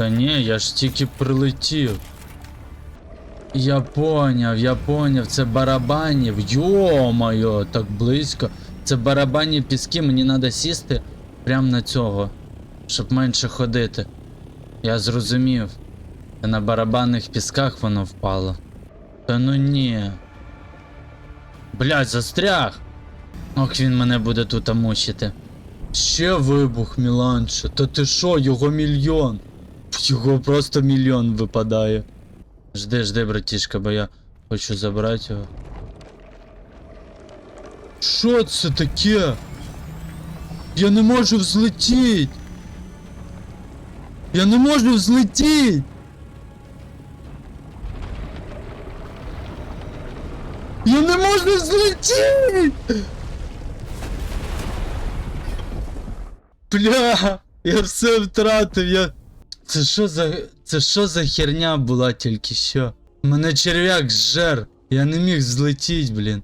Та ні, я ж тільки прилетів. Я поняв, я поняв, це барабанів. Йо-моє, так близько. Це барабанні піски, мені треба сісти прямо на цього, щоб менше ходити. Я зрозумів. На барабанних пісках воно впало. Та ну ні. Блядь, застряг! Ох, він мене буде тут мучити. Ще вибух, Міланше. Та ти що, його мільйон. Його просто мільйон випадає. Жди, жди, братішка, бо я хочу забрати його. Що це таке? Я не можу взлетіти! Я не можу взлетіти! Я не можу взлетіти! Бля, я все втратив, я. Це що за. Це що за херня була тільки що? Мене черв'як зжер. Я не міг злетіть, блін.